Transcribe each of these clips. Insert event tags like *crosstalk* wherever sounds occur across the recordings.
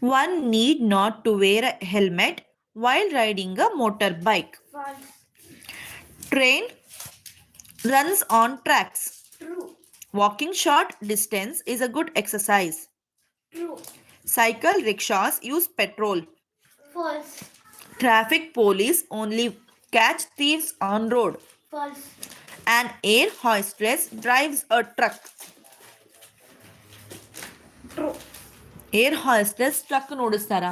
One need not to wear a helmet while riding a motorbike. False. Train runs on tracks. True. Walking short distance is a good exercise. True. Cycle rickshaws use petrol. False. Traffic police only catch thieves on road. False. An air hostess drives a truck. Air hostess truck ನೋಡಿಸ್ತಾರ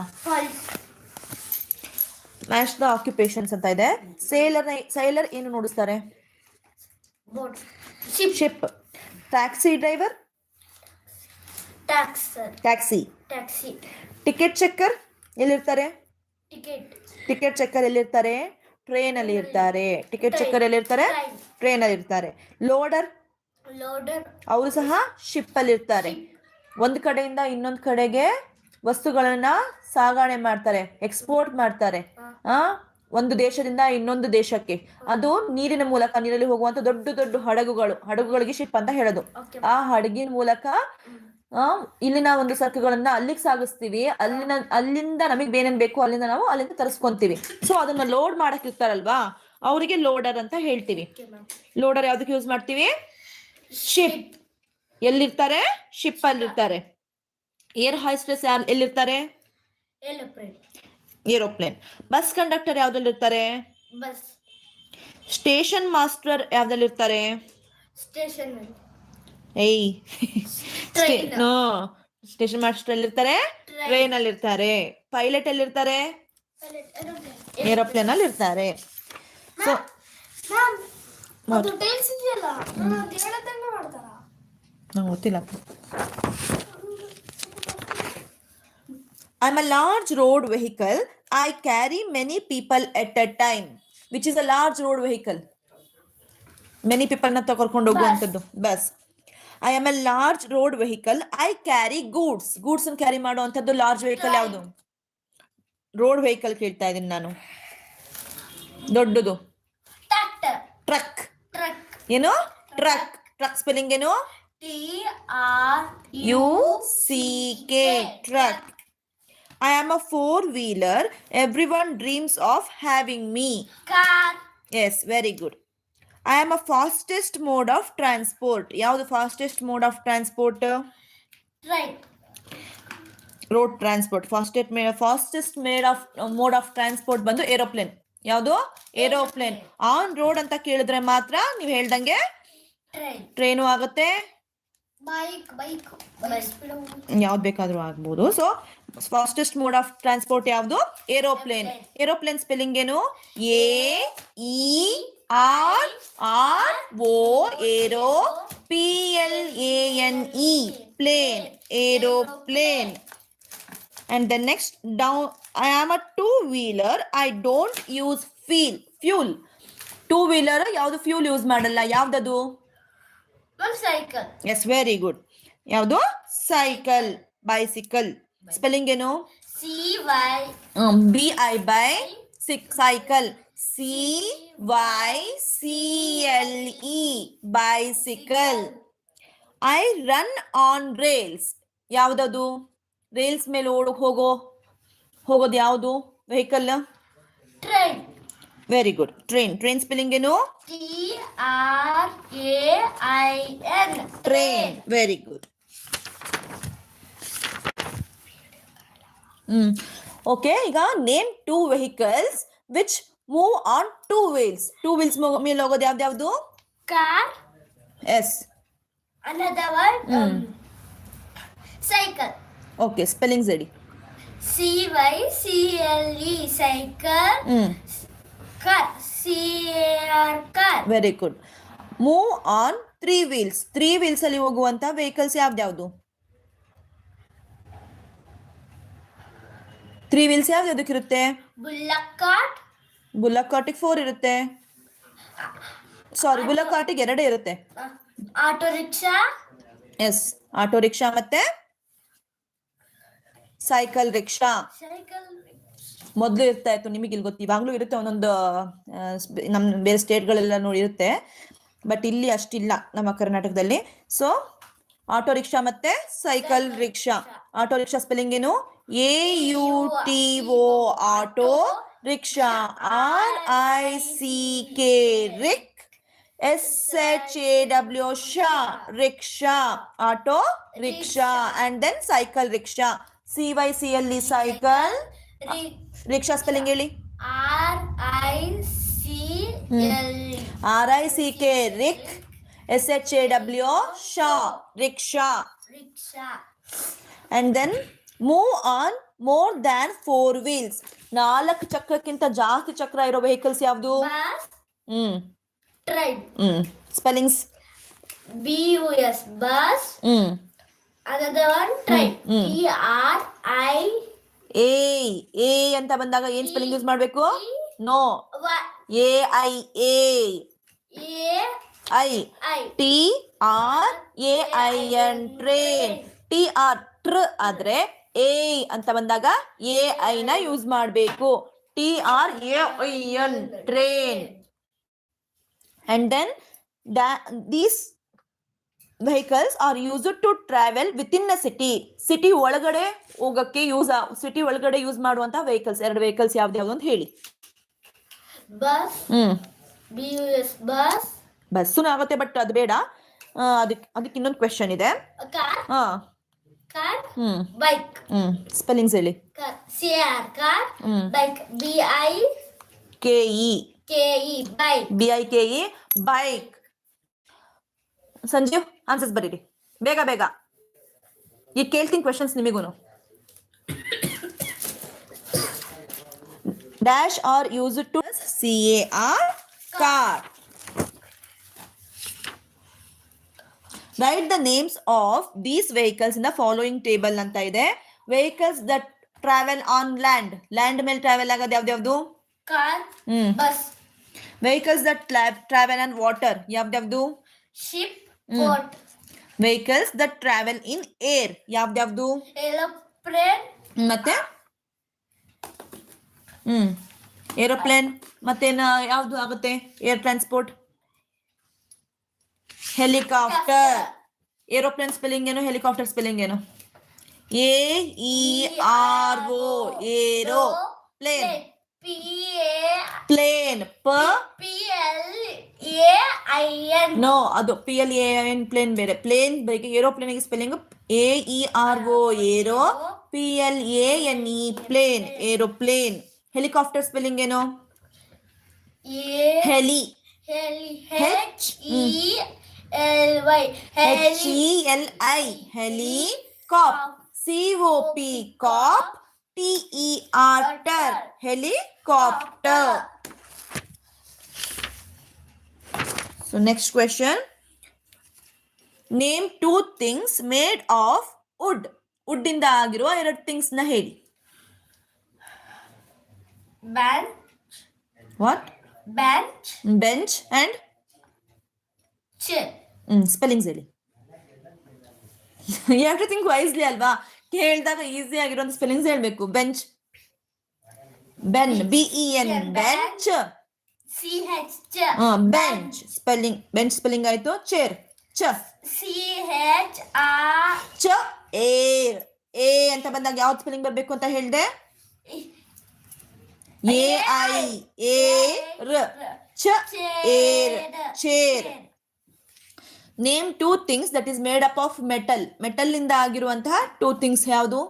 national occupations ಅಂತ ಇದೆ. Sailor sailor ಏನು ನೋಡಿಸ್ತಾರೆ. Ship taxi driver taxi taxi ticket checker ಎಲ್ಲಿರ್ತಾರೆ. Ticket checker ಎಲ್ಲಿರ್ತಾರೆ? Train ಅಲ್ಲಿ ಇರ್ತಾರೆ. Ticket checker ಎಲ್ಲಿರ್ತಾರೆ? ಇರ್ತಾರೆ train ಅಲ್ಲಿ ಇರ್ತಾರೆ. ಲೋಡರ್ ಲೋಡರ್ ಅವರು ಸಹ ಶಿಪ್ ಅಲ್ಲಿ ಇರ್ತಾರೆ ಒಂದ್ ಕಡೆಯಿಂದ ಇನ್ನೊಂದ್ ಕಡೆಗೆ ವಸ್ತುಗಳನ್ನ ಸಾಗಣೆ ಮಾಡ್ತಾರೆ ಎಕ್ಸ್ಪೋರ್ಟ್ ಮಾಡ್ತಾರೆ. ಆ ಒಂದು ದೇಶದಿಂದ ಇನ್ನೊಂದು ದೇಶಕ್ಕೆ. ಅದು ನೀರಿನ ಮೂಲಕ ನೀರಲ್ಲಿ ಹೋಗುವಂತ ದೊಡ್ಡ ದೊಡ್ಡ ಹಡಗುಗಳು ಹಡಗುಗಳಿಗೆ ಶಿಪ್ ಅಂತ ಹೇಳೋದು. ಆ ಹಡಗಿನ ಮೂಲಕ ಇಲ್ಲಿನ ಒಂದು ಸರಕುಗಳನ್ನ ಅಲ್ಲಿಗೆ ಸಾಗಿಸ್ತೀವಿ. ಅಲ್ಲಿನ ಅಲ್ಲಿಂದ ನಮಗೆ ಏನೇನ್ ಬೇಕು ಅಲ್ಲಿಂದ ನಾವು ಅಲ್ಲಿಂದ ತರಿಸ್ಕೊಂತೀವಿ. ಸೊ ಅದನ್ನ ಲೋಡ್ ಮಾಡಕ್ ಇರ್ತಾರಲ್ವಾ? ಅವರಿಗೆ ಲೋಡರ್ ಅಂತ ಹೇಳ್ತೀವಿ. ಲೋಡರ್ ಯಾವ್ದಕ್ಕೆ ಯೂಸ್ ಮಾಡ್ತೀವಿ? ಶಿಪ್ ಎಲ್ಲಿರ್ತಾರೆ? ಶಿಪ್ ಅಲ್ಲಿ ಇರ್ತಾರೆ. ಏರ್ ಹಾಯ್ಸ್ಟ್ರೆಸ್ ಯಾರು ಎಲ್ಲಿರ್ತಾರೆ. ಏರೋಪ್ಲೇನ್. ಬಸ್ ಕಂಡಕ್ಟರ್ ಯಾವ್ದಲ್ಲಿ ಇರ್ತಾರೆ Bus. ಸ್ಟೇಷನ್ ಮಾಸ್ಟರ್ ಯಾವ್ದಲ್ಲಿ ಇರ್ತಾರೆ Station. ಏಯ್. Train. ಸ್ಟೇಷನ್ ಮಾಸ್ಟರ್ ಎಲ್ಲಿರ್ತಾರೆ. ಟ್ರೈನ್ ಅಲ್ಲಿ ಇರ್ತಾರೆ. ಪೈಲಟ್ ಎಲ್ಲಿರ್ತಾರೆ ಇರ್ತಾರೆ ಏರೋಪ್ಲೇನ್ ಅಲ್ಲಿ ಇರ್ತಾರೆ ಸೊ ಮ್ಯಾಮ್ What? ಅದು ಟೈಲ್ಸ್ ಇದೆಯಲ್ಲ ನಾನು ಅದು ಹೇಳದಂಗೆ ಮಾಡ್ತಾರ ನಂಗೆ ಗೊತ್ತಿಲ್ಲ. I am a large road vehicle I carry many people at a time which is a large road vehicle many ಪೀಪಲ್ನ ತಗೊಂಡು ಹೋಗುವಂಥದ್ದು bus I am a large road vehicle I carry goods goods carry ಮಾಡುವಂಥದ್ದು large vehicle ಯಾವುದು? Road vehicle ಕೇಳ್ತಾ ಇದ್ದೀನಿ ನಾನು. ದೊಡ್ಡದು. Truck truck ಏನು? Truck truck spelling ಏನು? T R U C K truck I am a four wheeler. Everyone dreams of having me. Car Yes, very good. I am a fastest mode of transport. ಯಾವುದು fastest mode of transport? Train road transport fastest may fastest made of mode of transport ಬಂದು aeroplane ಯಾವುದು aeroplane on road ಅಂತ ಕೇಳಿದ್ರೆ ಮಾತ್ರ ನೀವು ಹೇಳ್ದಂಗೆ train train ಆಗುತ್ತೆ bike bike ಯಾವ್ದು ಬೇಕಾದ್ರೂ ಆಗ್ಬೋದು. So fastest mode of transport ಯಾವುದು? ಏರೋಪ್ಲೇನ್ ಏರೋಪ್ಲೇನ್ ಸ್ಪೆಲ್ಲಿಂಗ್ ಏನು? A E R R O aero P L A N E plane aeroplane and the next down I am a two wheeler I don't use feel fuel two wheeler ಯಾವ್ದು fuel use ಮಾಡಲ್ಲ? ಯಾವ್ದದು? ಒಂದು cycle yes very good ಯಾವುದು? Cycle bicycle spelling ಏನು? C Y B I bi sick cycle C Y C L E bicycle I run on rails ಯಾವ್ದದು? Rails ಮೇಲೆ ಓಡ್ ಹೋಗೋ ಹೋಗೋದು ಯಾವುದು vehicle train very good train train spelling ಏನು? T R A I N train very good hmm okay ಈಗ name two vehicles which move on two wheels two wheels ಮೇಲೆ ಹೋಗೋದು ಯಾವ್ದು car yes another one um, cycle. Okay spellings ಹೇಳಿ C Y C L E cycle. Hmm very good move on three wheels three wheels ಅಲ್ಲಿ ಹೋಗುವಂತ vehicles ಯಾವ್ದ್ಯಾವ್ದು three wheels ಯಾವ್ದ್ಯಾವ್ದಕ್ಕಿರುತ್ತೆ bullock cart. Bullock ಕಾರ್ಟಿಗೆ four ಇರುತ್ತೆ. ಸಾರಿ ಬುಲ್ಲಕ್ ಕಾರ್ಟಿಗೆ ಎರಡೇ ಇರುತ್ತೆ. Auto rickshaw yes auto rickshaw ಮತ್ತೆ ಸೈಕಲ್ ರಿಕ್ಷಾ cycle ಮೊದಲು ಇರ್ತಾ ಇತ್ತು, ನಿಮಗೆ ಇಲ್ಲಿ ಗೊತ್ತು, ಇವಾಗಲೂ ಇರುತ್ತೆ ಒಂದೊಂದು ನಮ್ಮ ಬೇರೆ ಸ್ಟೇಟ್ಗಳೆಲ್ಲ ಇರುತ್ತೆ, ಬಟ್ ಇಲ್ಲಿ ಅಷ್ಟಿಲ್ಲ ನಮ್ಮ ಕರ್ನಾಟಕದಲ್ಲಿ. ಸೊ ಆಟೋ ರಿಕ್ಷಾ ಮತ್ತೆ cycle rickshaw. Auto rickshaw spelling ಏನು? A U T O auto rickshaw. R I C K rick, S H A W shaw rickshaw. Auto rickshaw. And then cycle rickshaw. C Y C E cycle. Rickshaw spelling ಹೇಳಿ R I C L E. R I C K rick S H A W shaw rickshaw Rickshaw. And then move on more than four wheels ನಾಲ್ಕು ಚಕ್ರಕ್ಕಿಂತ ಜಾಸ್ತಿ ಚಕ್ರ ಇರೋ vehicles ಯಾವುದು Bus. Hmm Train. Hmm spellings B U S. Bus. Hmm Another one. Train. mm. T R I A A ಅಂತ ಬಂದಾಗ ಏನ್ spelling use ಮಾಡ್ಬೇಕು? No. A, I A. I. T, R, A, I, N, train. T, R, ಟ್ರ ಆದ್ರೆ A, ಅಂತ ಬಂದಾಗ A, I ನ use ಮಾಡಬೇಕು. T, R, A, I, N, train. And then these vehicles are use to travel with in a city city ಒಳಗಡೆ ಹೋಗಕ್ಕೆ use city ಒಳಗಡೆ use ಮಾಡುವಂತ vehicles ಎರಡು ವೆಹಿಕಲ್ಸ್ ಯಾವ್ದು ಯಾವ್ದು ಅಂತ ಹೇಳಿ Bus. ಹ್ಮ್. Bus. ಬಸ್ಸುನು ಆಗುತ್ತೆ ಬಟ್ ಅದು ಬೇಡ ಅದಕ್ಕೆ ಅದಕ್ಕೆ ಇನ್ನೊಂದು ಕ್ವೆಶನ್ ಇದೆ. ಹಾ. Hmm Bike. ಹ್ಮ್ ಸ್ಪೆಲ್ಲಿಂಗ್ಸ್ ಹೇಳಿ R. Car. Hmm Bike. B I K E K E. Bike. B I K E bike Sanjeev answers ಬರೀರಿ. ಬೇಗ ಬೇಗ. ಈಗ ಕೇಳ್ತೀನಿ questions ನಿಮಗೂನು. Dash are use to C A R car write the names of these vehicles in the following table ಅಂತ ಇದೆ. Vehicles that travel on land land ಮೇಲೆ travel ಆಗೋದು ಯಾವ್ದ್ಯಾವ್ದು ಯಾವ್ದು? ಹ್ಮ್. Bus vehicles that travel on water ಯಾವ್ದ್ಯಾವ್ದು Ship. Boat. Vehicles that travel in air ಯಾವ್ದ್ಯಾವ್ದು Aeroplane. ಮತ್ತೆ hmm aeroplane ಮತ್ತೇನ ಯಾವ್ದು ಆಗುತ್ತೆ air transport helicopter aeroplane spelling ಏನು ಹೆಲಿಕಾಪ್ಟರ್ ಸ್ಪೆಲ್ಲಿಂಗ್ ಏನು A E R O aero plane P A. Plane ಪ P L. A I N. No ಅದು P L A N plane ಬೇರೆ. ಪ್ಲೇನ್ ಬಗ್ಗೆ aeroplane spelling A E R O aero P L A N E plane aeroplane helicopter spelling ಏನು? A heli Heli H? E L Y. H E L I heli cop C O P cop T E R ter helicopter so next question name two things made of wood wood ಇಂದ ಆಗಿರುವ ಎರಡು ಥಿಂಗ್ಸ್ನ ಹೇಳಿ. Bench. What bench. Bench and chair spellings ಹೇಳಿ. *laughs* Everything wisely ಅಲ್ವಾ? ಕೇಳಿದಾಗ easy ಆಗಿರೋ spellings ಹೇಳ್ಬೇಕು. Bench ben B E N bench C H chair bench spelling bench spelling ಆಯ್ತು ಚೇರ್ ಚ C H R ಚ ಏರ್ ಎ ಅಂತ ಬಂದಾಗ ಯಾವ್ದು ಸ್ಪೆಲ್ಲಿಂಗ್ ಬರಬೇಕು ಅಂತ ಹೇಳಿದೆ? ಎ ಐ ಎ ರ. ಚ air chair name two things that is made up of metal metal ಇಂದ ಆಗಿರುವಂತಹ ಟೂ ಥಿಂಗ್ಸ್ ಯಾವುದು?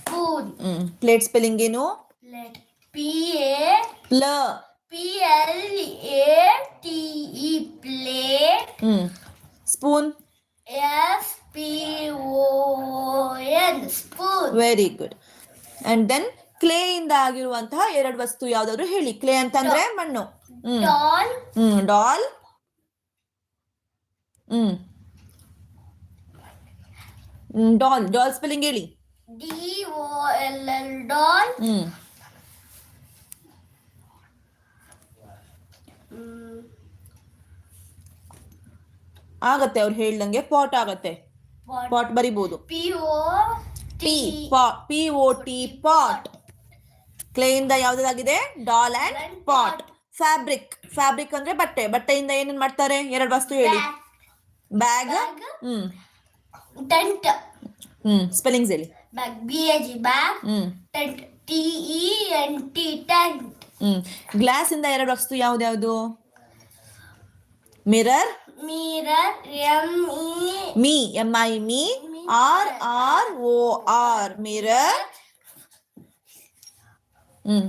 Spoon ಪ್ಲೇಟ್ ಸ್ಪೆಲ್ಲಿಂಗ್ ಏನು? Plate P A ಪ್ಲ P L A T plate. Hmm. Spoon S P O N spoon very good and then clay ಇಂದ ಆಗಿರುವಂತಹ ಎರಡು ವಸ್ತು ಯಾವ್ದಾದ್ರು ಹೇಳಿ. ಕ್ಲೇ ಅಂತಂದ್ರೆ ಮಣ್ಣು. Hmm. doll hmm doll. Hmm. Doll. Doll spelling ಹೇಳಿ. D O L L doll hmm. ಆಗತ್ತೆ ಅವ್ರು ಹೇಳ್ದಂಗೆ ಪಾಟ್ ಆಗತ್ತೆ. Pot. ಬರಿಬಹುದು P O T T P O T pot. Clay ಇಂದ ಯಾವ್ದಾಗಿದೆ? Doll and pot. Fabric fabric ಅಂದ್ರೆ ಬಟ್ಟೆ. ಬಟ್ಟೆಯಿಂದ ಏನೇನ್ ಮಾಡ್ತಾರೆ? ಎರಡು ವಸ್ತು ಹೇಳಿ. Bag. Hmm. Tent. Hmm. Spellings ಹೇಳಿ. Bag. B-A-G. Bag. Hmm Tent. T-E-N-T. Tent. Hmm glass ಇಂದ ಎರಡು ವಸ್ತು ಯಾವ್ದ್ಯಾವ್ದು mirror mirror M-E. Me M I me R R O R mirror hmm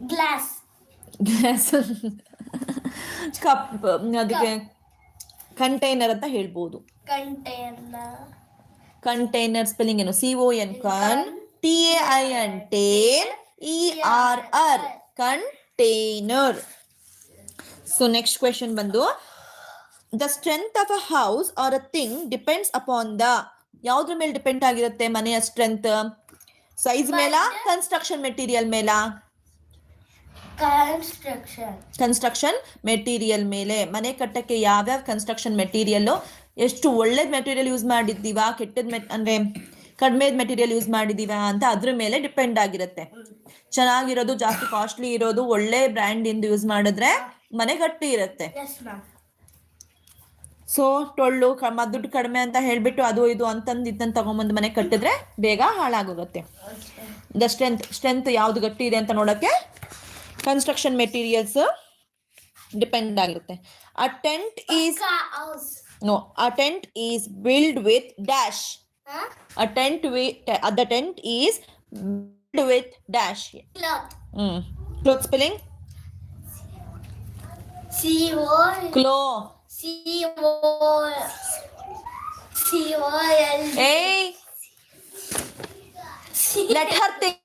Glass. Glass *laughs* cup ಅದಕ್ಕೆ ಕಂಟೈನರ್ ಅಂತ ಹೇಳ್ಬೋದು Container. Container spelling ಏನು? C O N con T A I N tain E R R container so next question ಬಂದು the strength of a house or a thing depends upon the ಯಾವ್ದ್ರ ಮೇಲೆ depend ಆಗಿರುತ್ತೆ ಮನೆಯ strength size ಮೇಲ construction material ಮೇಲ? Construction. Construction material ಮೇಲೆ. ಮನೆ ಕಟ್ಟಕ್ಕೆ ಯಾವ್ಯಾವ ಕನ್ಸ್ಟ್ರಕ್ಷನ್ ಮೆಟೀರಿಯಲ್ ಎಷ್ಟು ಒಳ್ಳೇದ್ ಮೆಟೀರಿಯಲ್ ಯೂಸ್ ಮಾಡಿದ್ದೀವಾ ಕೆಟ್ಟದ್ ಮೆ ಅಂದ್ರೆ ಕಡಿಮೆ ಮೆಟೀರಿಯಲ್ ಯೂಸ್ ಮಾಡಿದ್ದೀವಾ ಅಂತ ಅದ್ರ ಮೇಲೆ ಡಿಪೆಂಡ್ ಆಗಿರುತ್ತೆ. ಚೆನ್ನಾಗಿರೋದು ಜಾಸ್ತಿ ಕಾಸ್ಟ್ಲಿ ಇರೋದು ಒಳ್ಳೆ ಬ್ರ್ಯಾಂಡ್ ಇಂದ ಯೂಸ್ ಮಾಡಿದ್ರೆ ಮನೆ ಗಟ್ಟಿ ಇರುತ್ತೆ. ಸೊ ಟೊಳ್ಳು ಕ- ಮ- ದುಡ್ಡು ಕಡಿಮೆ ಅಂತ ಹೇಳ್ಬಿಟ್ಟು ಅದು ಇದು ಅಂತಂದು ಇದನ್ನ ತಗೊಂಬಂದು ಮನೆ ಕಟ್ಟಿದ್ರೆ ಬೇಗ ಹಾಳಾಗೋಗುತ್ತೆ. ದ ಸ್ಟ್ರೆಂತ್ ಸ್ಟ್ರೆಂತ್ ಯಾವ್ದು ಗಟ್ಟಿ ಇದೆ ಅಂತ ನೋಡಕ್ಕೆ ಕನ್ಸ್ಟ್ರಕ್ಷನ್ ಮೆಟೀರಿಯಲ್ಸ್ ಡಿಪೆಂಡ್ ಆಗಿರುತ್ತೆ. A tent is No, a tent is built with dash. Huh? A tent with uh, the tent is built with dash. Cloth. Mm. Cloth spelling. C O. Clo. C O. C O L. Hey. Let her think.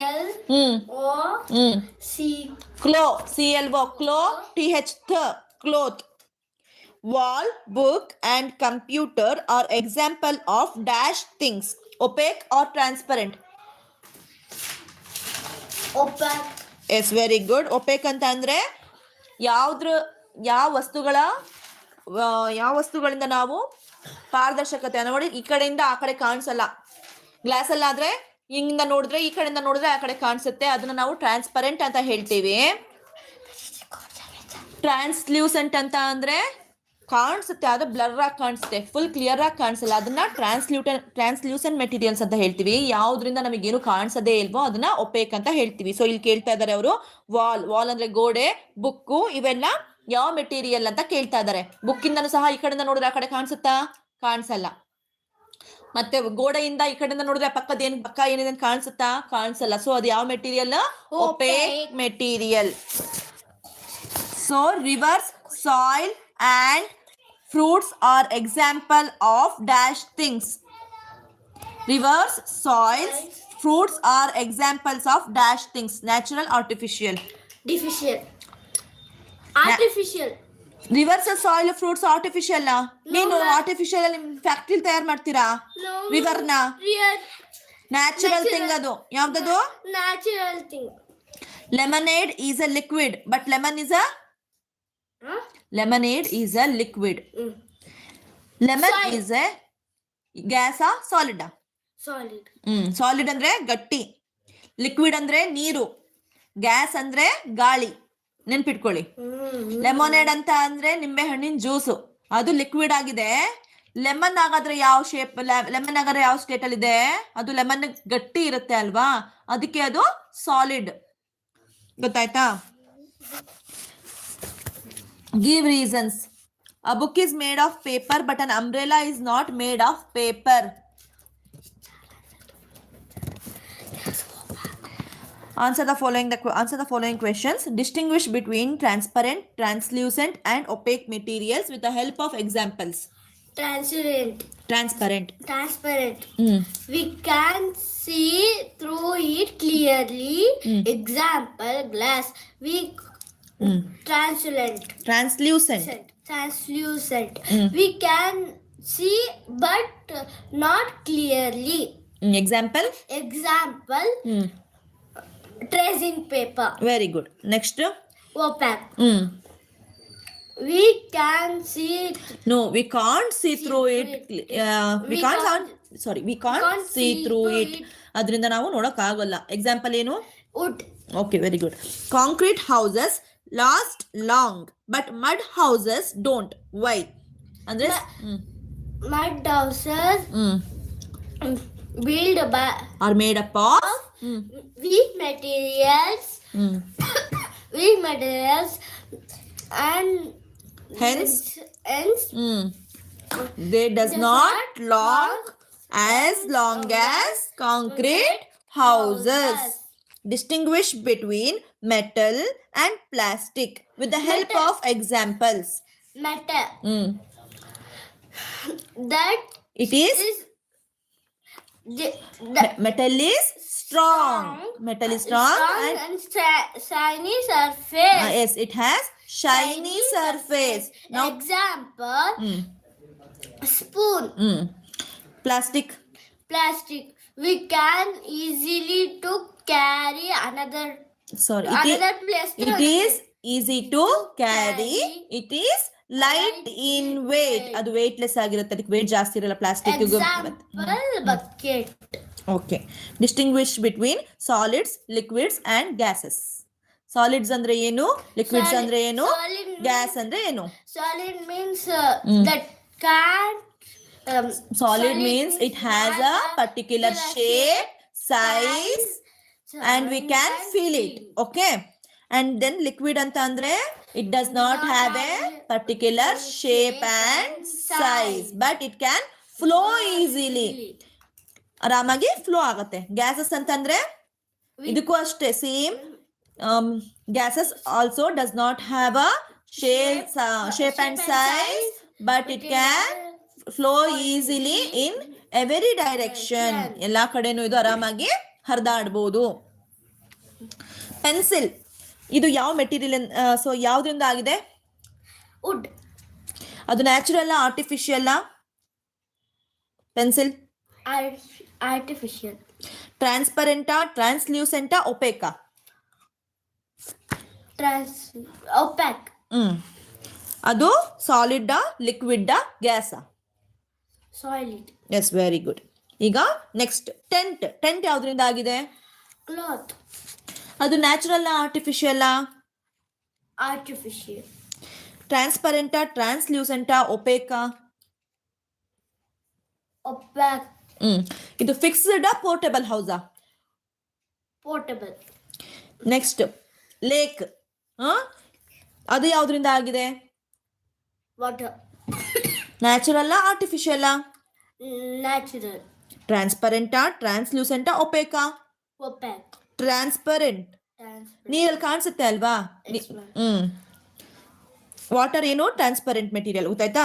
L mm. Clo. C L O. Hmm. Clo. T H T. Cloth. Wall book, and computer are example of dash things. Opaque or transparent? Opaque. Yes very good opaque ಅಂತ ಅಂದ್ರೆ ಯಾವ್ದ್ರ ಯಾವ ವಸ್ತುಗಳ ಯಾವ ವಸ್ತುಗಳಿಂದ ನಾವು ಪಾರದರ್ಶಕತೆ ನೋಡಿ ಈ ಕಡೆಯಿಂದ ಆ ಕಡೆ ಕಾಣಿಸಲ್ಲ ಗ್ಲಾಸ್ ಅಲ್ಲಾದ್ರೆ ಹಿಂಗಿಂದ ನೋಡಿದ್ರೆ ಈ ಕಡೆಯಿಂದ ನೋಡಿದ್ರೆ ಆ ಕಡೆ ಕಾಣಿಸುತ್ತೆ ಅದನ್ನ ನಾವು ಟ್ರಾನ್ಸ್ಪರೆಂಟ್ ಅಂತ ಹೇಳ್ತೀವಿ ಟ್ರಾನ್ಸ್ಲ್ಯೂಸೆಂಟ್ ಅಂತ ಅಂದ್ರೆ ಕಾಣಿಸುತ್ತೆ ಅದು ಬ್ಲರ್ ಆಗಿ ಕಾಣಿಸುತ್ತೆ ಫುಲ್ ಕ್ಲಿಯರ್ ಆಗಿ ಕಾಣಿಸಲ್ಲ. ಅದನ್ನ ಟ್ರಾನ್ಸ್ಲ್ಯೂಟನ್ ಟ್ರಾನ್ಸ್ಲ್ಯೂಸೆಂಟ್ ಮೆಟೀರಿಯಲ್ಸ್ ಅಂತ ಹೇಳ್ತೀವಿ. ಯಾವ್ದ್ರಿಂದ ನಮಗೇನು ಕಾಣಿಸದೇ ಇಲ್ವೋ ಅದನ್ನ ಒಪೇಕ್ ಅಂತ ಹೇಳ್ತೀವಿ. ಸೊ ಇಲ್ಲಿ ಕೇಳ್ತಾ ಇದ್ದಾರೆ ಅವರು ವಾಲ್ ವಾಲ್ ಅಂದ್ರೆ ಗೋಡೆ ಬುಕ್ಕು ಇವೆಲ್ಲ ಯಾವ ಮೆಟೀರಿಯಲ್ ಅಂತ ಕೇಳ್ತಾ ಇದ್ದಾರೆ ಬುಕ್ಕಿಂದನೂ ಸಹ ಈ ಕಡೆಯಿಂದ ನೋಡಿದ್ರೆ ಆ ಕಡೆ ಕಾಣಿಸುತ್ತಾ? ಕಾಣಿಸಲ್ಲ. ಮತ್ತೆ ಗೋಡೆಯಿಂದ ಈ ಕಡೆಯಿಂದ ನೋಡಿದ್ರೆ ಪಕ್ಕದ ಏನ್ ಪಕ್ಕ ಏನಿದೆ ಕಾಣಿಸುತ್ತಾ? ಕಾಣಿಸಲ್ಲ. ಸೊ ಅದು ಯಾವ material opaque material so rivers soil and fruits R example of dash things reverse soils fruits R examples of dash things natural artificial artificial. Artificial reverse soil fruits artificial ನೀನು ma'am. ಆರ್ಟಿಫಿಷಿಯಲ್ ನಿಮ್ factory ತಯಾರು ಮಾಡ್ತೀರಾ no ರಿವರ್ನ real. Natural Natural. Thing ಅದು ಯಾವ್ದದು natural thing. Lemonade is a liquid but lemon is a huh? Lemonade is a liquid. Lemon. Is a gas ಸಾಲಿಡಾ solid. Hmm solid ಅಂದ್ರೆ ಗಟ್ಟಿ. Liquid ಅಂದ್ರೆ ನೀರು. Gas ಅಂದ್ರೆ ಗಾಳಿ. ನೆನ್ಪಿಟ್ಕೊಳ್ಳಿ. ಲೆಮೊನೇಡ್ ಅಂತ ಅಂದ್ರೆ ನಿಂಬೆ ಹಣ್ಣಿನ ಜ್ಯೂಸು ಅದು ಲಿಕ್ವಿಡ್ ಆಗಿದೆ. ಲೆಮನ್ ಆಗಾದ್ರೆ ಯಾವ ಶೇಪ್ ಲೆಮನ್ ಆಗಾದ್ರೆ ಯಾವ ಸ್ಟೇಟ್ ಅಲ್ಲಿ ಇದೆ? ಅದು ಲೆಮನ್ ಗಟ್ಟಿ ಇರುತ್ತೆ ಅಲ್ವಾ? ಅದಕ್ಕೆ ಅದು ಸಾಲಿಡ್ ಗೊತ್ತಾಯ್ತಾ? Give reasons. A book is made of paper, but an umbrella is not made of paper. Answer the following the answer the following questions. Distinguish between transparent, translucent, and opaque materials with the help of examples. Transparent. Transparent. Transparent. Mm. We can see through it clearly. Mm. Example glass. We translucent Translucent. translucent Mm. we can see but not clearly Mm, Example. example Mm. tracing paper Very good. Next. opaque Mm. we can see No, we can't see see through it. it. Uh, we, We can't. can't- sorry, we can't, can't see, see through through it. it. ಅದರಿಂದ ನಾವು ನೋಡೋಕ್ಕಾಗಲ್ಲ ಆಗೋಲ್ಲ example ಏನು wood, Okay, very good. Concrete houses last long, but mud houses don't. Why? Andre? Mm, mud houses mm. built by Are made up of? Mm, weak materials, *coughs* mm. weak materials, and Hence? hence Mm. *coughs* They does Does not not long long as long as concrete houses. Distinguish between metal and plastic with the help Metal. of examples. metal. Mm. That It is is the, me- the metal is strong. Metal is strong, and and shi- shiny surface. Ah, yes, it has shiny surface. Now, example, mm, spoon, mm. plastic. plastic. We can easily to carry another Sorry, it is, another place. to- it is easy to carry. It is light in weight. ಅದು weightless ಆಗಿರುತ್ತೆ ಅದಕ್ಕೆ weight ಜಾಸ್ತಿ ಇರಲ್ಲ plastic Example, bucket. Okay distinguish between solids liquids and gases solids ಅಂದ್ರೆ ಏನು liquids Solid- ಅಂದ್ರೆ ಏನು solid gas ಅಂದ್ರೆ ಏನು Solid means uh, that can't. Um, solid means it has a particular shape size and we can feel it okay? And then liquid ಅಂತ ಅಂದ್ರೆ it does not have a particular shape and size. but it can flow easily ಆರಾಮಾಗಿ flow ಆಗುತ್ತೆ. Gases ಅಂತಂದ್ರೆ ಇದಕ್ಕೂ ಅಷ್ಟೇ same gases also does not have a shape shape and size but it can flow easily in every direction ಎಲ್ಲಾ ಕಡೆನೂ ಇದು ಆರಾಮಾಗಿ ಹರಿದಾಡ್ಬೋದು. Pencil ಇದು ಯಾವ ಮೆಟೀರಿಯಲ್ ಸೊ ಯಾವ್ದ್ರಿಂದ ಆಗಿದೆ? ವುಡ್ ಅದು ನ್ಯಾಚುರಲ್ ಆರ್ಟಿಫಿಷಿಯಲ್ ಪೆನ್ಸಿಲ್ ಆರ್ಟಿಫಿಷಿಯಲ್ ಟ್ರಾನ್ಸ್ಪರೆಂಟ ಟ್ರಾನ್ಸ್ಲ್ಯೂಸೆಂಟಾ ಒಪೇಕಾ ಟ್ರಾನ್ಸ್ ಒಪ್ಯಾಕ್ ಹ್ಮ್. ಅದು solid liquid gas solid yes very good ಈಗ ನೆಕ್ಸ್ಟ್ ಟೆಂಟ್ ಟೆಂಟ್ ಯಾವ್ದ್ರಿಂದ ಆಗಿದೆ? ಕ್ಲಾತ್ ಅದು ನ್ಯಾಚುರಲ್ ಆರ್ಟಿಫಿಷಿಯಲ್ ಆರ್ಟಿಫಿಷಿಯಲ್ ಟ್ರಾನ್ಸ್ಪರೆಂಟಾ ಟ್ರಾನ್ಸ್ಲ್ಯೂಸೆಂಟಾ ಒಪೇಕಾ ಒಪ್ಯಾಕ್ ಹ್ಮ್. ಇದು ಫಿಕ್ಸ್ಡ್ ಪೋರ್ಟಬಲ್ ಹೌಸಾ ಪೋರ್ಟಬಲ್ ನೆಕ್ಸ್ಟ್ ಲೇಕ್ ಅದು ಯಾವ್ದ್ರಿಂದ ಆಗಿದೆ? Water natural artificial Natural. ಟ್ರಾನ್ಸ್ಪರೆಂಟಾ ಟ್ರಾನ್ಸ್ಲೂಸೆಂಟಾ ಒಪೇಕಾ. ಟ್ರಾನ್ಸ್ಪರೆಂಟ್. ನೀರಲ್ಲಿ ಕಾಣಿಸುತ್ತೆ ಅಲ್ವಾ. ಹ್ಮ್. ವಾಟರ್ ಏನು ಟ್ರಾನ್ಸ್ಪರೆಂಟ್ ಮೆಟೀರಿಯಲ್ ಗೊತ್ತಾಯ್ತಾ?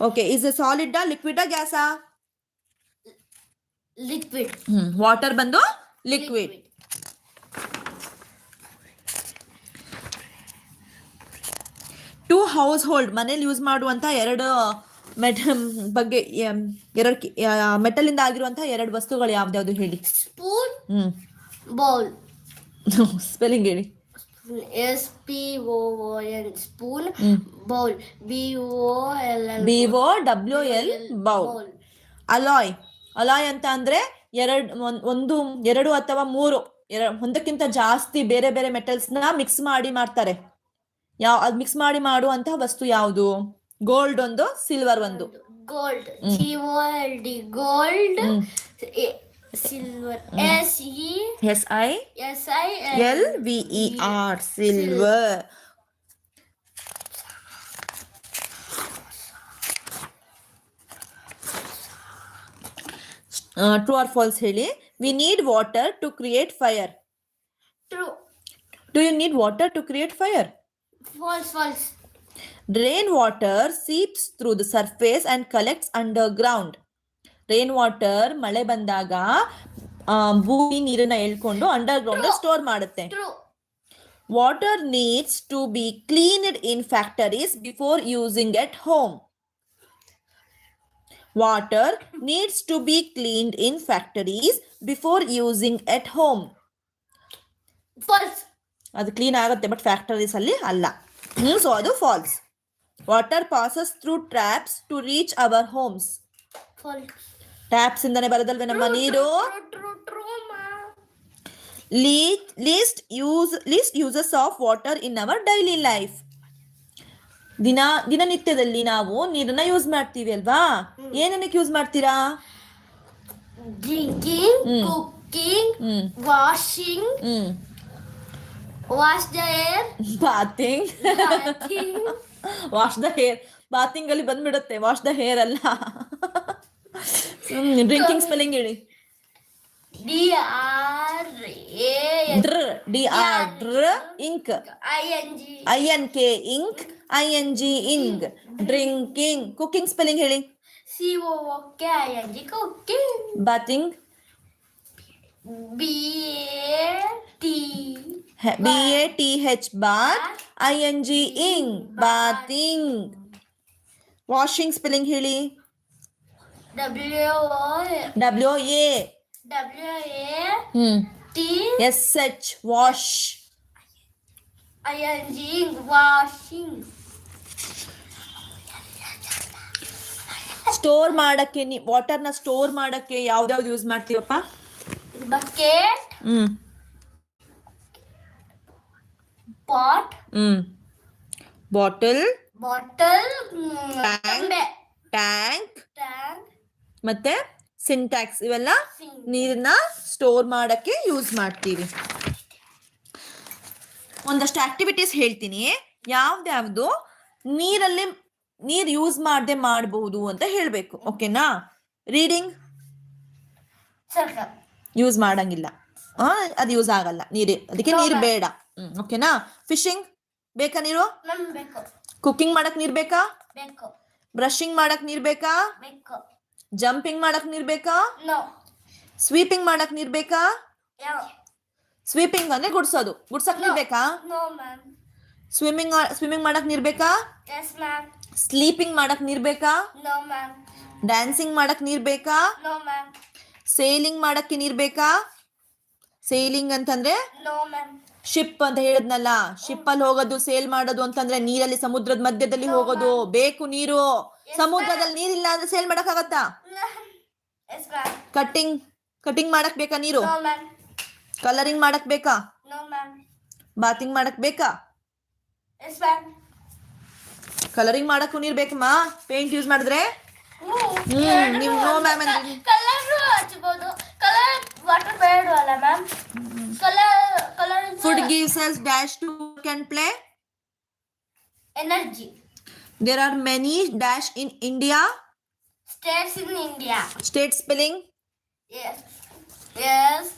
ಓಕೆ ಇಸ್ ಸಾಲಿಡ್ ಲಿಕ್ವಿಡ್ ಗ್ಯಾಸಾ ಲಿಕ್ವಿಡ್ ಹ್ಮ್ ವಾಟರ್ ಬಂದು ಲಿಕ್ವಿಡ್ ಟು ಹೌಸ್ ಹೋಲ್ಡ್ ಮನೇಲಿ ಯೂಸ್ ಮಾಡುವಂತ ಎರಡು ಮೆಟ *laughs* ಬಗ್ಗೆ ಎರಡು ಮೆಟಲ್ ಇಂದ ಆಗಿರುವಂತಹ ಎರಡು ವಸ್ತುಗಳು ಯಾವ್ದ್ಯಾವ್ದು ಹೇಳಿ. Spoon hmm. Bowl. *laughs* ಸ್ಪೆಲ್ಲಿಂಗ್ ಹೇಳಿ. S P O L spoon bowl B B L. B O W L bowl alloy alloy ಅಂತ ಅಂದ್ರೆ ಎರಡು ಒಂದ್- ಎರಡು ಅಥವಾ ಮೂರು. ಒಂದಕ್ಕಿಂತ ಜಾಸ್ತಿ ಬೇರೆ ಬೇರೆ ಮೆಟಲ್ಸ್ನ ಮಿಕ್ಸ್ ಮಾಡಿ ಮಾಡ್ತಾರೆ. ಯಾವ ಅದ್ ಮಿಕ್ಸ್ ಮಾಡಿ ಮಾಡುವಂತಹ ವಸ್ತು ಯಾವುದು? ಗೋಲ್ಡ್ ಒಂದು ಸಿಲ್ವರ್ ಒಂದು Gold. G O L D. Gold. A- Silver. S E S I S I L V E R silver true or false ಹೇಳಿ we need water to create fire True. Do you need water to create fire False. False. Rain water seeps through the surface and collects underground. Rain water ಮಳೆ ಬಂದಾಗ ಭೂಮಿ ನೀರನ್ನ ಎಳ್ಕೊಂಡು underground store ಮಾಡುತ್ತೆ. Water needs to be cleaned in factories before using at home water needs to be cleaned in factories before using at home False. ಅದು clean ಆಗುತ್ತೆ but factories ಅಲ್ಲಿ ಅಲ್ಲ. ಸೊ ಅದು false water passes through traps to reach our homes. Taps ಇಂದಾನೆ ಬರೋದಲ್ವೇ ನಮ್ಮ ನೀರು. Least use least uses of water in our daily life ದಿನ ದಿನನಿತ್ಯದಲ್ಲಿ ನಾವು ನೀರನ್ನ ಯೂಸ್ ಮಾಡ್ತೀವಿ ಅಲ್ವಾ? ಏನೇನಕ್ಕೆ ಯೂಸ್ ಮಾಡ್ತೀರಾ? Mm. cooking, wash wash the bathing bathing, *laughs* wash the hair bathing ಅಲ್ಲಿ ಬಂದ್ಬಿಡುತ್ತೆ. ವಾಶ್ ದ ಹೇರ್ ಅಲ್ಲ. ಡ್ರಿಂಕಿಂಗ್ ಸ್ಪೆಲ್ಲಿಂಗ್ ಹೇಳಿ. D R dr D R dr ink I N G I N K ink I N G ing drinking cooking spelling ಹೇಳಿ C O K I N G cooking bathing B A T B A T H bath I N G ing bathing washing spelling ಹೇಳಿ W O W A W A hmm T S H wash I N G washing store ಮಾಡಕ್ಕೆ ನೀ ವಾಟರ್ನ store ಮಾಡಕ್ಕೆ ಯಾವ್ದಾವ್ದು use ಮಾಡ್ತೀವಪ್ಪ bucket hmm. Pot. Bottle bottle bottle mm, Tank. tambe, tank tank. ಮತ್ತೆ syntax ಇವೆಲ್ಲ sink ನೀರನ್ನ store ಮಾಡಕ್ಕೆ ಯೂಸ್ ಮಾಡ್ತೀವಿ ಒಂದಷ್ಟು ಆಕ್ಟಿವಿಟೀಸ್ ಹೇಳ್ತೀನಿ. ಯಾವ್ದ್ಯಾವ್ದು? ನೀರಲ್ಲಿ ನೀರ್ ಯೂಸ್ ಮಾಡದೆ ಮಾಡಬಹುದು ಅಂತ ಹೇಳ್ಬೇಕು. ಓಕೆನಾ ರೀಡಿಂಗ್ circle ಯೂಸ್ ಮಾಡಂಗಿಲ್ಲ. ಅದು ಯೂಸ್ ಆಗಲ್ಲ. ನೀರು ಅದಕ್ಕೆ ನೀರು ಬೇಡ. ಹ್ಮ್ ಓಕೆನಾ ಫಿಶಿಂಗ್ ಬೇಕಾ ನೀರು? ಕುಕಿಂಗ್ ಮಾಡಕ್ ನೀರ್ ಬೇಕಾ? ಬ್ರಷಿಂಗ್ ಮಾಡಕ್ ನೀರ್ ಬೇಕಾ? ಜಂಪಿಂಗ್ ಮಾಡಕ್ ನೀರ್ ಬೇಕಾ? ಸ್ವೀಪಿಂಗ್ ಮಾಡಕ್ ನೀರ್ ಬೇಕಾ? ಸ್ವೀಪಿಂಗ್ ಅಂದ್ರೆ ಗುಡ್ಸೋದು. ಗುಡ್ಸಕ್ ನೀರ್ ಬೇಕಾ? ಸ್ವಿಮ್ಮಿಂಗ್ ಸ್ವಿಮ್ಮಿಂಗ್ ಮಾಡಕ್ ನೀರ್ ಬೇಕಾ? ಸ್ಲೀಪಿಂಗ್ ಮಾಡಕ್ ನೀರ್ ಬೇಕಾ? ಡ್ಯಾನ್ಸಿಂಗ್ ಮಾಡಕ್ ನೀರ್ ಬೇಕಾ? ಸೇಲಿಂಗ್ ಮಾಡಕ್ಕೆ ನೀರ್ ಬೇಕಾ? ಸೇಲಿಂಗ್ ಅಂತಂದ್ರೆ? ಶಿಪ್ ಅಂತ ಹೇಳಿದ್ನಲ್ಲ. ಶಿಪ್ ಅಲ್ಲಿ ಹೋಗೋದು ಸೇಲ್ ಮಾಡೋದು ಅಂತಂದ್ರೆ ನೀರಲ್ಲಿ ಸಮುದ್ರದ ಮಧ್ಯದಲ್ಲಿ ಹೋಗೋದು. ಬೇಕು ನೀರು. ಸಮುದ್ರದಲ್ಲಿ ನೀರಿಲ್ಲ ಅಂದ್ರೆ ಸೇಲ್ ಮಾಡಕ್ ಆಗತ್ತಾ ಕಟ್ಟಿಂಗ್ ಕಟಿಂಗ್ ಮಾಡಕ್ ಬೇಕಾ ನೀರು? ಕಲರಿಂಗ್ ಮಾಡಕ್ ಬೇಕಾ? ಬಾತಿಂಗ್ ಮಾಡಕ್ ಬೇಕಾ? ಕಲರಿಂಗ್ ಮಾಡಕ್ಕೂ ನೀರ್ ಬೇಕಮ್ಮ. ಪೇಂಟ್ ಯೂಸ್ ಮಾಡಿದ್ರೆ? ಹ್ಮ್ ನೀವು ನೋ ಮ್ಯಾಮ್ ಅಂದ್ರೆ ಕಲರ್ ಹಚ್ಬೋದು colour water ಬೇಡವಲ್ಲ ma'am colour colour food gives us dash to can play energy there are many dash in India states in India state spelling S S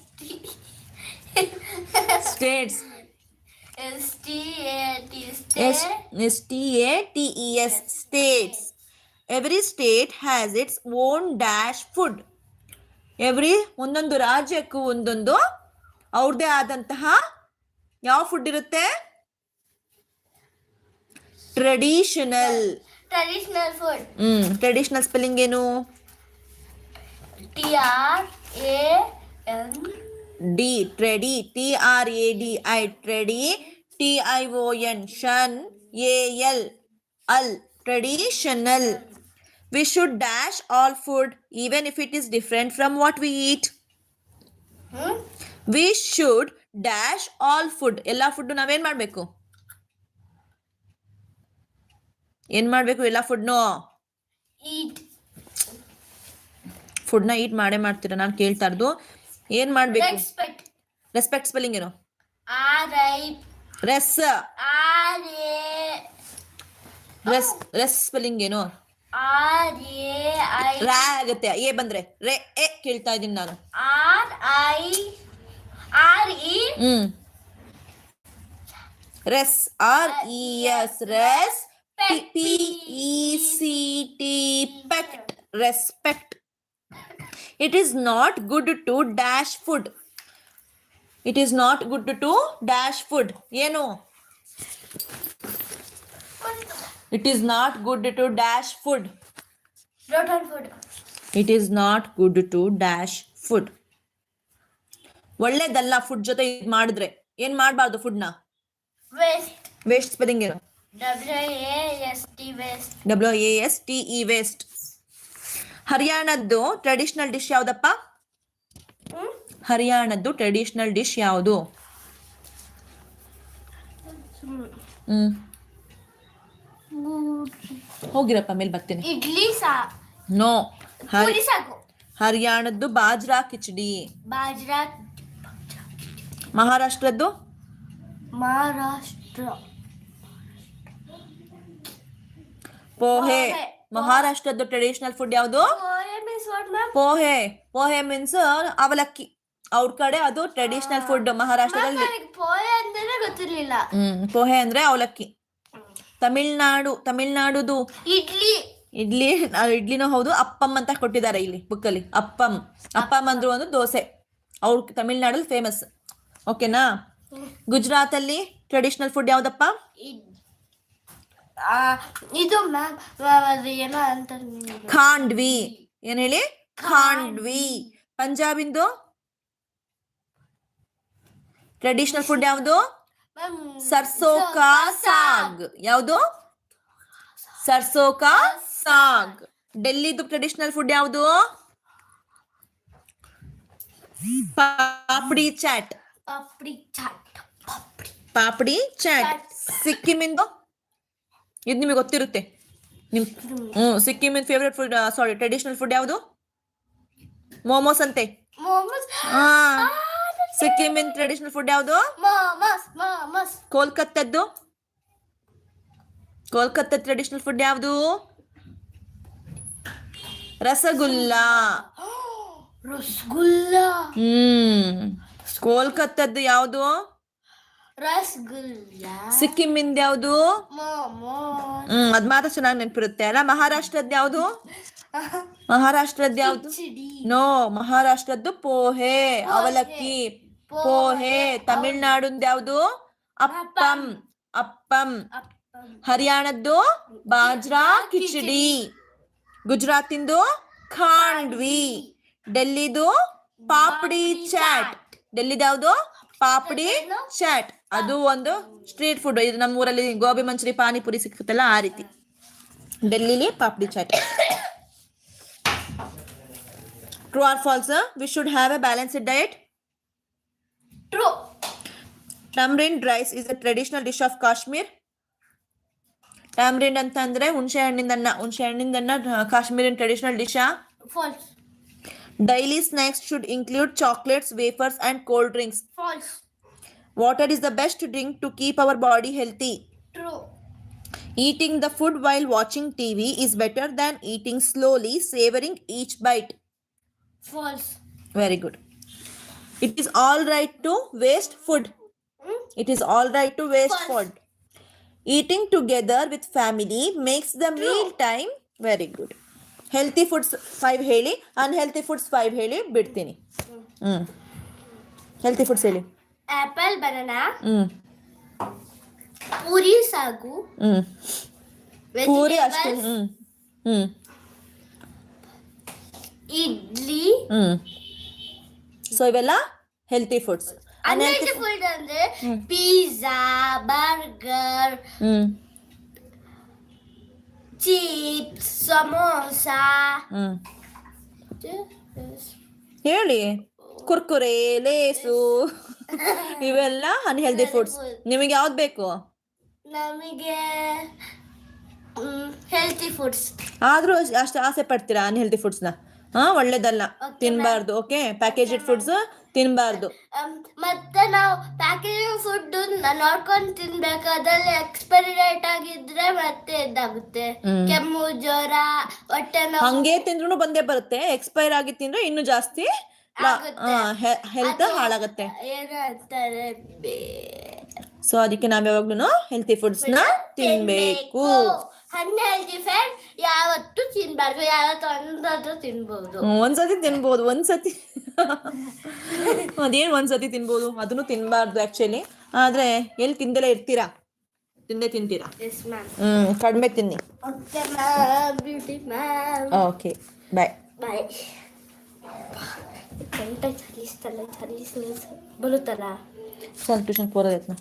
states S T A T S S T A T E S states every state has its own dash food every ಒಂದೊಂದು ರಾಜ್ಯಕ್ಕೂ ಒಂದೊಂದು ಅವ್ರದೇ ಆದಂತಹ ಯಾವ food ಇರುತ್ತೆ? Traditional traditional food hmm traditional spelling ಏನು? T R A N D tradi T R A D I tradi T I O N tion A L al traditional we should dash all food even if it is different from what we eat Hmm? We should dash all food ಎಲ್ಲ food ನಾವೇನ್ ಮಾಡ್ಬೇಕು? ಏನ್ ಮಾಡ್ಬೇಕು ಎಲ್ಲ ಫುಡ್ನು ಫುಡ್ನ ಈಟ್ ಮಾಡೇ ಮಾಡ್ತೀರಾ? ನಾನು ಕೇಳ್ತಾ ಇರೋದು. ಏನ್ ಮಾಡ್ಬೇಕು? ರೆಸ್ಪೆಕ್ಟ್ ಸ್ಪೆಲ್ಲಿಂಗ್ ಏನು? ರೆಸ್ ರೆಸ್ ರೆಸ್ ಸ್ಪೆಲ್ಲಿಂಗ್ ಏನು? ಆರ್ ಎ ಐ ರಾ ಆಗುತ್ತೆ. ಎ ಬಂದ್ರೆ ರೆ ಎ ಕೇಳ್ತಾ ಇದೀನಿ ನಾನು. R I R E hmm. Res R E S res P E C T pect respect. It is not good to dash food it is not good to dash food ಏನು? It is not good to dash food food it is not good to dash food ಒಳ್ಳೇದಲ್ಲ food ಜೊತೆ ಇದು ಮಾಡಿದ್ರೆ ಏನ್ ಮಾಡಬಾರ್ದು ಫುಡ್ನ waste waste spelling ಏನು? W A S T waste W A S T E waste ಹರಿಯಾಣದ್ದು traditional dish ಯಾವ್ದಪ್ಪ? ಹರಿಯಾಣದ್ದು ಟ್ರೆಡಿಷನಲ್ ಡಿಶ್ ಯಾವುದು? ಹ್ಮ್. ಹೋಗಿರಪ್ಪ ಮೇಲೆ ಬರ್ತೀನಿ. ಇಡ್ಲಿ ಸಾ ನೋ ಪೂರಿ ಹರಿಯಾಣದ್ದು ಬಾಜ್ರಾ ಕಿಚಡಿ. ಬಾಜ್ರಾ ಮಹಾರಾಷ್ಟ್ರದ್ದು? ಮಹಾರಾಷ್ಟ್ರ. ಪೋಹೆ. ಮಹಾರಾಷ್ಟ್ರದ್ದು ಟ್ರೆಡಿಷನಲ್ ಫುಡ್ ಯಾವುದು? ಪೋಹೆ ಪೋಹೆ. ಮೀನ್ಸ್ ಅವಲಕ್ಕಿ. ಅವ್ರ ಕಡೆ ಅದು ಟ್ರೆಡಿಷನಲ್ ಫುಡ್ ಮಹಾರಾಷ್ಟ್ರದಲ್ಲಿ ಪೋಹೆ ಅಂದ್ರೆ ಗೊತ್ತಿರ್ಲಿಲ್ಲ. ಹ್ಮ್ ಪೋಹೆ ಅಂದ್ರೆ ಅವಲಕ್ಕಿ. ತಮಿಳ್ನಾಡು ತಮಿಳ್ನಾಡುದು. ಇಡ್ಲಿ. ಇಡ್ಲಿ ಇಡ್ಲಿನೂ ಹೌದು ಅಪ್ಪಂ ಅಂತ ಕೊಟ್ಟಿದ್ದಾರೆ ಇಲ್ಲಿ ಬುಕ್ಕಲ್ಲಿ. ಅಪ್ಪಂ. ಅಪ್ಪಂ ಅಂದ್ರು ಒಂದು ದೋಸೆ. ಅವ್ರ ತಮಿಳ್ನಾಡಲ್ಲಿ ಫೇಮಸ್ ಓಕೆನಾ ಗುಜರಾತ್ ಅಲ್ಲಿ ಟ್ರೆಡಿಷನಲ್ ಫುಡ್ ಯಾವ್ದಪ್ಪ? ಇದು ಏನೋ. ಖಾಂಡ್ವಿ. ಏನ್ ಹೇಳಿ? ಖಾಂಡ್ವಿ. ಪಂಜಾಬಿಂದು? ಟ್ರೆಡಿಷನಲ್ ಫುಡ್ ಯಾವುದು? ಮ್ಯಾಮ್, ಸರ್ಸೋ ಕಾ ಸಾಗ್. ಯಾವುದು? ಸರ್ಸೋ ಕಾ ಸಾಗ್. ಡೆಲ್ಲಿದು ಟ್ರೆಡಿಷನಲ್ ಫುಡ್ ಯಾವುದು? ಪಾಪಡಿ ಚಾಟ್. ಪಾಪ್ಡಿ ಚಾಟ್. ಪಾಪಡಿ. ಚಾಟ್. ಸಿಕ್ಕಿಮಿಂದು? ಇದು ನಿಮಗೆ ಗೊತ್ತಿರುತ್ತೆ. ನಿಮ್ ಹ್ಮ್ ಸಿಕ್ಕಿಮಿನ್ favourite food sorry traditional food ಯಾವುದು? ಮೋಮೋಸ್ ಅಂತೆ. ಮೋಮೋಸ್? ಹಾ. ಸಿಕ್ಕಿಮಿನ್ ಟ್ರೆಡಿಷನಲ್ ಫುಡ್ ಯಾವುದು? ಕೋಲ್ಕತ್ತದ್ದು? ಕೋಲ್ಕತ್ತ ಟ್ರೆಡಿಷನಲ್ ಫುಡ್ ಯಾವುದು? ರಸಗುಲ್ಲ. ರಸಗುಲ್ಲ. ಹ್ಮ್. ಕೋಲ್ಕತ್ತದ್ದು ಯಾವುದು? ರಸಗುಲ್ಲ. ಸಿಕ್ಕಿಮಿಂದ ಯಾವುದು? ಹ್ಮ್ ಅದ್ ಮಾತ್ರ ಚೆನ್ನಾಗಿ ನೆನಪಿರುತ್ತೆ ಅಲ್ಲ? ಮಹಾರಾಷ್ಟ್ರದ್ದು ಯಾವುದು? ಮಹಾರಾಷ್ಟ್ರದ್ದು ಯಾವುದು? ನೋ ಮಹಾರಾಷ್ಟ್ರದ್ದು ಪೋಹೆ ಅವಲಕ್ಕಿ. ಪೋಹೆ ತಮಿಳ್ನಾಡು ಯಾವುದು? ಅಪ್ಪಂ. ಅಪ್ಪಂ. ಹರಿಯಾಣದ್ದು ಬಾಜ್ರಾ ಕಿಚಡಿ. ಗುಜರಾತಿಂದು ಖಾಂಡ್ವಿ. ಡೆಲ್ಲಿದು ಪಾಪಡಿ ಚಾಟ್. ಡೆಲ್ಲಿದು ಯಾವುದು? ಪಾಪಡಿ ಚಾಟ್. ಅದು ಒಂದು ಸ್ಟ್ರೀಟ್ ಫುಡ್. ಇದು ನಮ್ಮ ಊರಲ್ಲಿ ಗೋಬಿ ಮಂಚೂರಿ ಪಾನಿಪುರಿ ಸಿಕ್ಕುತ್ತಲ್ಲ ಆ ರೀತಿ. ಡೆಲ್ಲಿಲಿ papdi chaat. *coughs* True or false we should have a balanced diet. True tamarind rice is a traditional dish of Kashmir tamarind ಅಂತ ಅಂದ್ರೆ ಹುಣಸೆ ಹಣ್ಣಿಂದ ಅನ್ನ ಹುಣಸೆ ಹಣ್ಣಿಂದ ಅನ್ನ Kashmirian traditional ಡಿಶಾ false daily snacks should include chocolates wafers and cold drinks false water is the best drink to keep our body healthy true eating the food while watching TV is better than eating slowly savouring each bite false very good it is all right to waste food. It is all right to waste False. food. Eating together with family makes the meal time very good. Healthy foods five ಹೇಳಿ unhealthy foods five ಹೇಳಿ ಬಿಡ್ತೀನಿ ಹ್ಞೂ healthy foods ಹೇಳಿ apple banana ಹ್ಞೂ ಪೂರಿ ಸಾಗು ಹ್ಞೂ ಪೂರಿ ಅಷ್ಟು vegetables, ಹ್ಞೂ ಹ್ಞೂ ಇಡ್ಲಿ ಹ್ಞೂ ಸೊ ಇವೆಲ್ಲ healthy foods unhealthy unhealthy food ಅಂದ್ರೆ ಪಿಜ್ಜಾ ಬರ್ಗರ್ ಚಿಪ್ಸ್ ಸಮೋಸಾ ಹೇಳಿ. ಕುರ್ಕುರೆ ಲೇಸು. *laughs* ಇವೆಲ್ಲ ಅನ್ಹೆಲ್ದಿ ಫುಡ್ಸ್ ನಿಮಗೆ ಯಾವ್ದು ಬೇಕು? ನಮಗೆ ಹೆಲ್ತಿ ಫುಡ್ಸ್ ಆದ್ರೂ ಅಷ್ಟು ಆಸೆ ಪಡ್ತೀರಾ ಅನ್ಹೆಲ್ದಿ ಫುಡ್ಸ್ನ ಹಾ ಒಳ್ಳೇದಲ್ಲ. ತಿನ್ಬಾರ್ದು ಓಕೆ ಪ್ಯಾಕೇಜೆಡ್ ಫುಡ್ಸ್ ತಿನ್ಬಾರ್ದು. ಮತ್ತೆ ನಾವು ಪ್ಯಾಕೇಜ್ ಫುಡ್ ನೋಡ್ಕೊಂಡು ತಿನ್ಬೇಕು. ಅದ್ರಲ್ಲಿ ಎಕ್ಸ್ಪೈರಿ ಡೇಟ್ ಆಗಿದ್ರೆ ಮತ್ತೆ ಇದಾಗುತ್ತೆ. ಕೆಮ್ಮು ಜ್ವರ ಹೊಟ್ಟೆ ನೋವು. ಹಂಗೆ ತಿಂದ್ರು ಬಂದೇ ಬರುತ್ತೆ. ಎಕ್ಸ್ಪೈರ್ ಆಗಿ ತಿಂದ್ರೆ ಇನ್ನು ಜಾಸ್ತಿ. ಹೆಲ್ತ್ ಹಾಳಾಗತ್ತೆ. ಸೊ ಅದಕ್ಕೆ ನಾವ್ ಯಾವಾಗ್ಲೂ ಹೆಲ್ತಿ ಫುಡ್ಸ್ನ ತಿನ್ಬೇಕು. ಅನ್ಹೆಲ್ದಿ ಫ್ಯಾಟ್ ಯಾವತ್ತು ತಿನ್ಬಾರ್ದು ಯಾವತ್ತು ಒಂದಾದ್ರೂ ತಿನ್ಬಹುದು ಒಂದ್ಸತಿ ತಿನ್ಬೋದು ಒಂದ್ಸತಿ. ಅದೇನ್ ಒಂದ್ಸತಿ ತಿನ್ಬೋದು? ಅದನ್ನು ತಿನ್ಬಾರ್ದು ಆಕ್ಚುಲಿ ಆದ್ರೆ ಎಲ್ಲಿ ತಿಂದಲೇ ಇರ್ತೀರಾ? ತಿಂದೇ ತಿಂತೀರಾ? ಹ್ಮ್ ಕಡಿಮೆ ತಿನ್ನಿ. ಓಕೆ ಬಾಯ್ ಬಾಯ್ ಗಂಟೆ ಚಲಿಸ್ತಲ್ಲ ಚಲಿಸ್ ಬರುತ್ತಲ್ಲ? Sir tuition ಪೋರದೈತ್ನಾ